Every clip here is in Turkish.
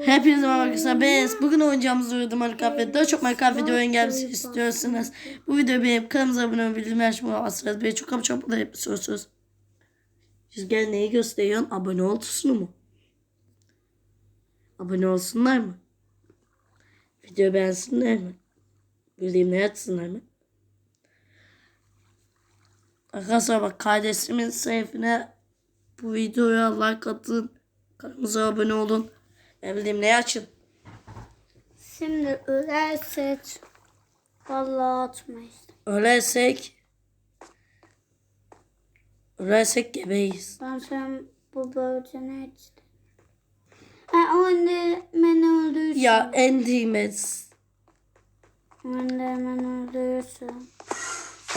Hepinize merhaba arkadaşlar. Enes. Bugün oynayacağımız oyunda Minecraft ve daha çok Minecraft video oyun gelmesi istiyorsanız bu videoyu beğenip kanalımıza abone olmayı bildirimleri açmayı unutmazsanız beni çok ama çok mutlu yapıyorsunuz. Gel neyi gösteriyorsun? Abone ol mu? Abone olsunlar mı? Videoyu beğensinler mi? Bildirimleri açsınlar mı? Arkadaşlar bak kardeşimin sayfine bu videoya like atın. Kanalımıza abone olun. Ne bileyim ne açın. Şimdi ölersek vallahi atma işte. Ölersek Ölersek gebeyiz. Ben sen bu bölgene işte. Ha anne beni öldürsün. Ya endimez. Anne beni öldürsün.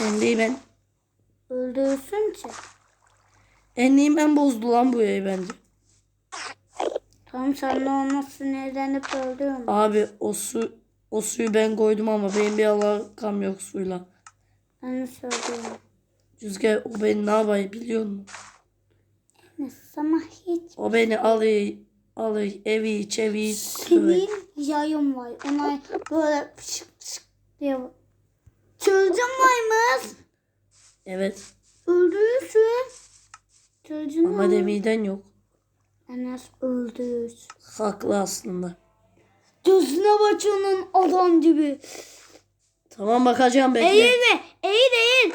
Endimen. Öldürsün ki. Endimen bozdu lan bu yayı bence. Tamam sen de ona sinirlenip öldürme. Abi o su o suyu ben koydum ama benim bir alakam yok suyla. Ben söylüyorum. Rüzgar o beni ne yapayım biliyor musun? Sana hiç O beni alıyor alıyor evi çevi senin yayın var. Ona böyle pışık pışık diye. Çocuğum varmış. Evet Öldürürsün. Çocuğun ama demiden yok. Enes öldürürsün. Haklı aslında. Gözüne bak onun adam gibi. Tamam bakacağım bekle. Eğilme. Eğil eğil.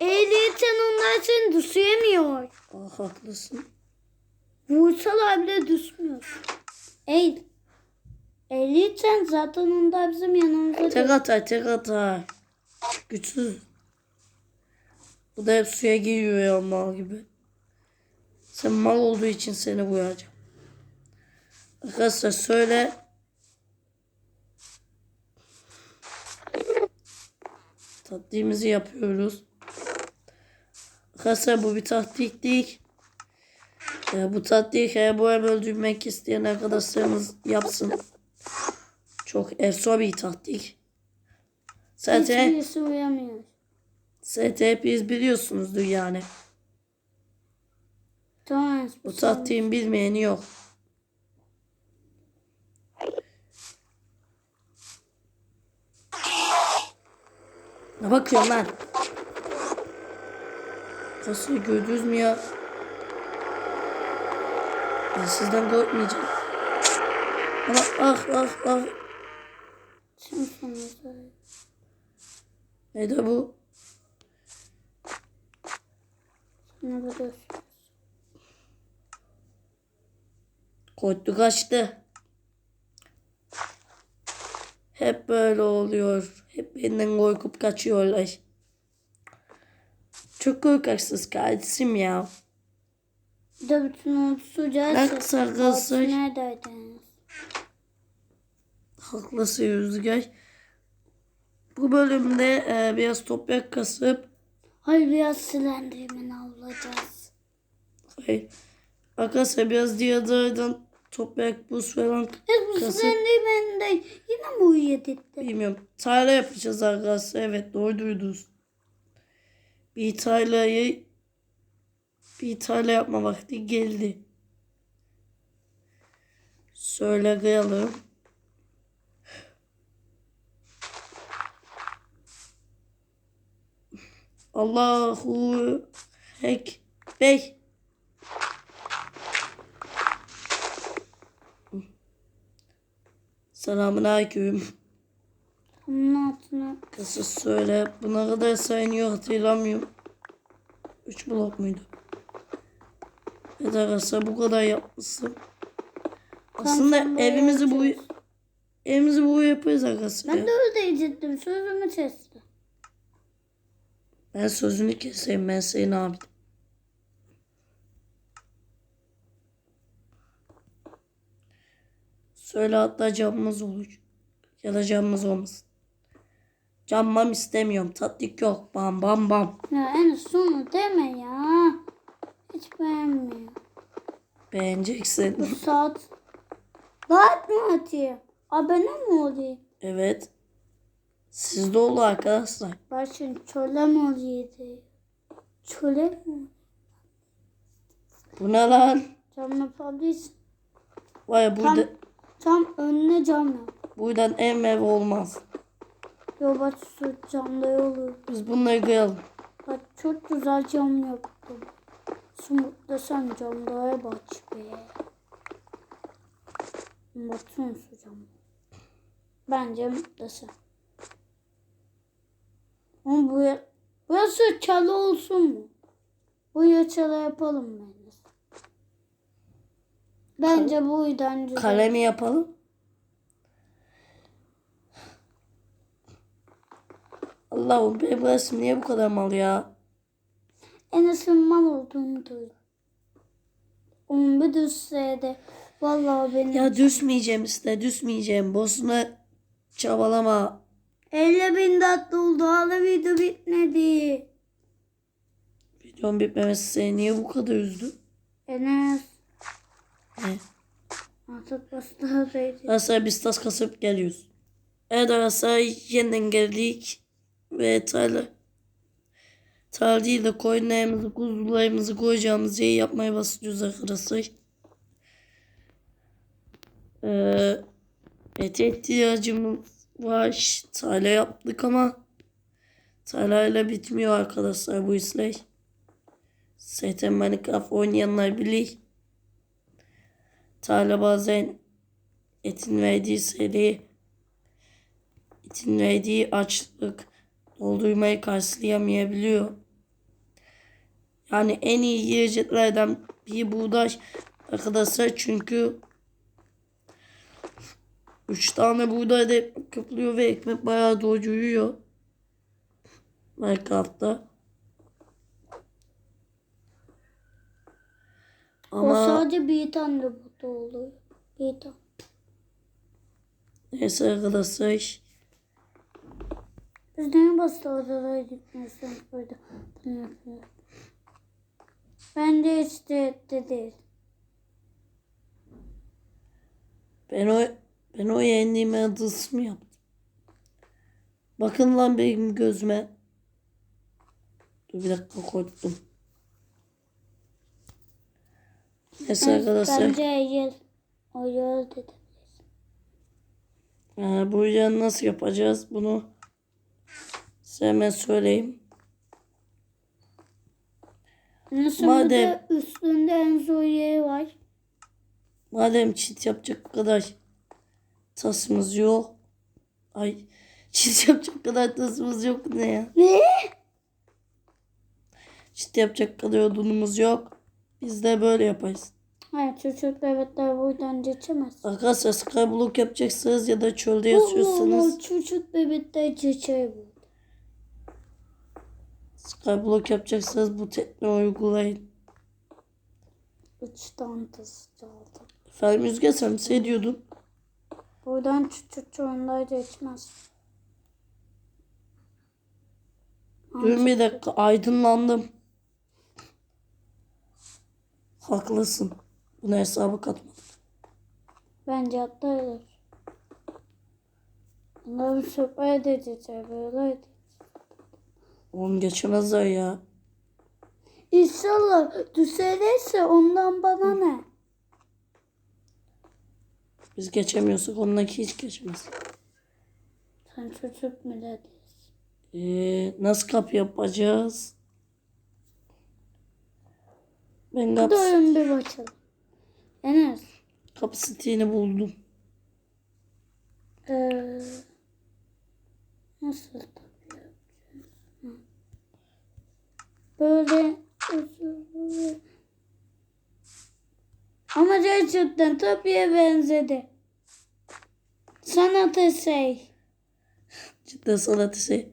Eğilirsen onlar seni düşüremiyor. Ah haklısın. Vursalar bile düşmüyor. Eğil. Eğilirsen zaten onlar bizim yanımızda. Tek atar tek atar. Güçsüz. Bu da hep suya giriyor ya mal gibi. Sen mal olduğu için seni vuracağım. Arkadaşlar söyle. Tatlimizi yapıyoruz. Arkadaşlar bu bir taktik değil. Ee, bu bu ev öldürmek isteyen arkadaşlarımız yapsın. Çok efsane bir taktik. Zaten, Hiçbirisi uyamıyor. zaten hepiniz biliyorsunuzdur yani. Tamam. Bu taktiğin bilmeyeni yok. Ne bakıyorsun lan? Kasayı gördünüz mü ya? Ben sizden korkmayacağım. Ama ah ah ah. Ne de bu? Sana böyle Korktu kaçtı. Hep böyle oluyor. Hep benden korkup kaçıyorlar. Çok korkaksız kardeşim ya. Ne gelse. kısa kalsın. Neredeydiniz? Haklısın Rüzgar. Bu bölümde e, biraz toprak kasıp Hayır biraz silendirmeni avlayacağız. hayır, arkadaşlar biraz diyarlardan toprak buz falan Evet bu Kasıp- silendirmeni de yine mi uyuyadık? bilmiyorum. Tarla yapacağız arkadaşlar. Evet doğru duydunuz. Bir tarlayı bir tarla yapma vakti geldi. Söyle kıyalım. Allahu Ekber. Selamun Aleyküm. Bunun altına Kısa söyle. Buna kadar sayınıyor hatırlamıyorum. 3 blok muydu? Evet arkadaşlar bu kadar yapmışsın. Aslında böyle evimizi bu evimizi bu yaparız arkadaşlar. Ben de öyle diyecektim. Sözümü kestim. Ben sözünü keseyim ben senin abi. Söyle hatta camımız olur. Ya da camımız olmasın. Cammam istemiyorum. Tatlık yok. Bam bam bam. Ya en sonu deme ya. Hiç beğenmiyor. Beğeneceksin. Bu saat. Saat mi atıyor? Abone mi oluyor? Evet. Sizde oldu arkadaşlar. Başın çöle mi oluyordu? Çöle mi? Bu ne lan? Cam yapabilirsin. Var ya burada, Tam, tam önüne cam yap. buradan ev mev olmaz. Yo bak şu camda olur. Biz bunları kıyalım. Bak çok güzel cam yaptım. Şu muhteşem camlara bak be. Bakın şu cam. Bence muhteşem. Ama buraya, burası çalı olsun mu? Buraya çalı yapalım bence. Bence bu yüzden güzel. Kalemi yapalım. Allah'ım benim burası niye bu kadar mal ya? En ısınmam olduğunu duydum. Onun bir düşseydi. Vallahi benim. Ya düşmeyeceğim işte düşmeyeceğim. Boşuna çabalama. 50 bin dakika oldu. Hala video bitmedi. Videonun bitmemesi seni niye bu kadar üzdü? Enes. Ne? Arkadaşlar biz tas kasıp geliyoruz. Evet arkadaşlar yeniden geldik. Ve tarla. Tarla değil de koyunlarımızı, kuzularımızı koyacağımız yeri yapmaya başlıyoruz arkadaşlar. Ee, ete ihtiyacımız var. Tarla yaptık ama tarlayla bitmiyor arkadaşlar bu işler. Zaten Minecraft oynayanlar bilir. Tarla bazen etin verdiği seri, etin verdiği açlık doldurmayı karşılayamayabiliyor. Yani en iyi yiyeceklerden biri buğday arkadaşlar çünkü üç tane buğday da ekmek yapılıyor ve ekmek bayağı doyuruyor. Minecraft'ta. O Ama sadece bir tane de oluyor. Bir tane. neyse arkadaşlar. Biz neye bastırdılar gitmiyorsun burada. Bunu yapıyor. Bence hiç de de değil. Ben o ben o yendiğime adısımı yaptım. Bakın lan benim gözüme. Dur bir dakika korktum. Neyse arkadaşlar. Bence Eylül. O yıl dedi. Ee, bu yüzden nasıl yapacağız bunu? Size hemen söyleyeyim. Nasıl Madem- üstünde en zor yeri var. Madem çit yapacak kadar tasımız yok. Ay çit yapacak kadar tasımız yok ne ya? Ne? Çit yapacak kadar odunumuz yok. Biz de böyle yaparız. Hayır çocuk bebekler buradan geçemez. Arkadaşlar skyblock yapacaksınız ya da çölde yaşıyorsanız çocuk bebekler geçer bu. skyblock yapacaksanız bu tekniği uygulayın. Üç tantası çaldı. Efendim Yüzge sen şey diyordun. Buradan çocuk çoğunlar geçmez. Dur bir dakika aydınlandım. Haklısın. Buna hesabı katmadım. Bence atlarlar. Bunları süper de geçer böyle. Oğlum geçemezler ya. İnşallah düşerse ondan bana ne? Biz geçemiyorsak onunki hiç geçemez. Sen çocuk mu dedin? Ee, nasıl kapı yapacağız? Ben kapı, oyun bir bakalım. Enes. kapı sitiğini buldum. Ee, nasıl. Böyle ama gerçekten tabiye benzedi. Sanat eseri. Cidden sanat şey.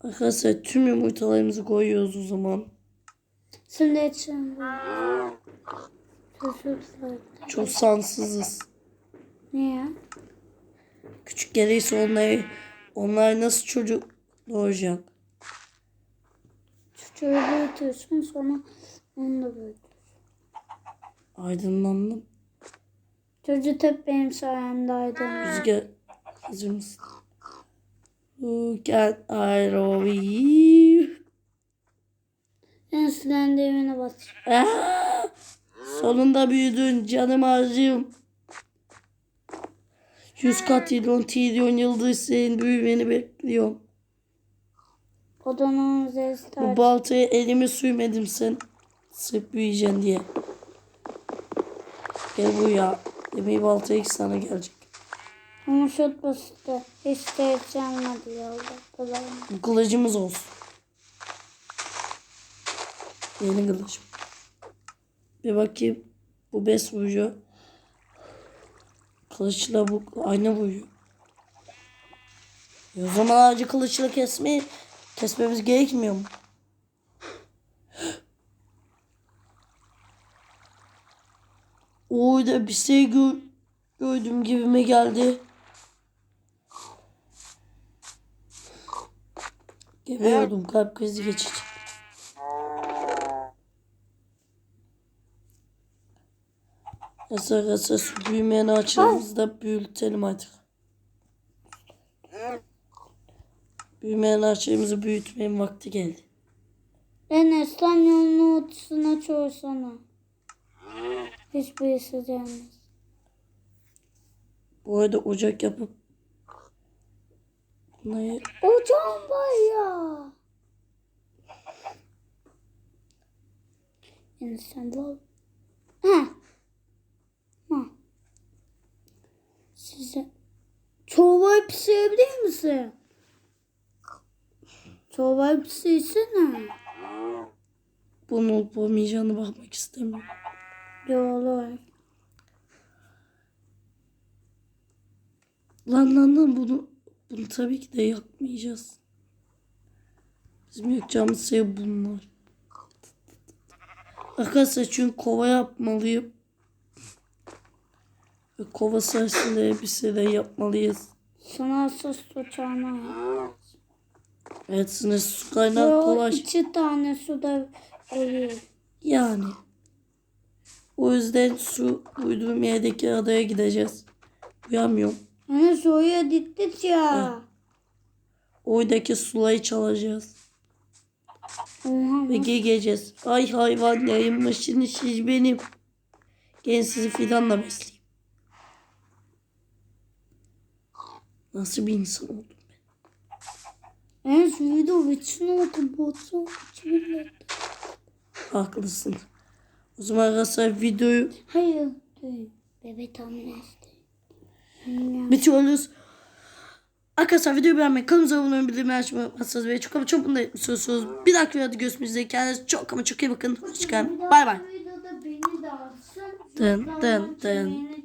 Arkadaşlar tüm yumurtalarımızı koyuyoruz o zaman. İçin Çocuklar. Çok sansızız. Niye? Küçük gelirse onları, onlar nasıl çocuk doğacak? Çocuğu büyütüyorsun sonra onu da büyütüyorsun. Aydınlandım. Çocuk hep benim sayemde aydınlanıyor. Rüzgar hazır mısın? Look at I love you. En silendiğimine bas. Aa! Sonunda büyüdün canım ağacım. Yüz katrilyon trilyon yıldız senin büyümeni bekliyorum. Odanın Bu zestar. baltaya elimi sürmedim sen. Sırf büyüyeceksin diye. Gel buraya. Demeyi balta ilk sana gelecek. Ama çok basitti. Hiç de yolda. Bu kılıcımız olsun. Yeni kılıcım. Bir bakayım. Bu bes vuruyor. Kılıçla bu aynı vuruyor. E o zaman ağacı kılıçla kesmeyi kesmemiz gerekmiyor mu? Orada bir şey gör, gördüm gibime geldi. Gebiyordum kalp krizi geçecek. Yasa yasa su büyümeyen ağaçlarımızı da büyütelim artık. Büyümeyen ağaçlarımızı büyütmenin vakti geldi. Enes tam yolun ortasına çoğursana. Hiçbirisi gelmez. Bu arada ocak yapıp bunları Ocağım var ya. Enes sen de al. Ha. Ha. Size çorbayı pişirebilir misin? Çorbayı pişirsene. bunun olup olmayacağını bakmak istemiyorum. Yo olur. Lan lan lan bunu bunu tabii ki de yakmayacağız. Bizim yakacağımız şey bunlar. Arkadaşlar çünkü kova yapmalıyım. Kova sayesinde şeyler yapmalıyız. Sana asıl tutacağına. Evet sınırsız su kaynağı kolay. iki tane suda eriyor. Yani. O yüzden su uyduğum yerdeki adaya gideceğiz. Uyamıyorum. Hani soya gittik ya. Oradaki sulayı çalacağız. Oha. Ve geleceğiz. Ay hayvan yayınmışsınız siz benim. Gelin sizi fidanla besleyeyim. Nasıl bir insan oldum ben? En suyu da bütün oldu. Botu. Çivildi. Haklısın. O zaman arkadaşlar videoyu Hayır. Değil. Bebe tahmin etti. bitiriyoruz. Arkadaşlar videoyu beğenmeyi, kanalımıza abone olmayı, bildirimleri açmayı unutmazsanız ve çok ama çok mutlu etmişsiniz. Bir dahaki videoda görüşmek üzere. Kendinize çok ama çok iyi bakın. Hoşçakalın. Bay bay. beni. Dın dın dın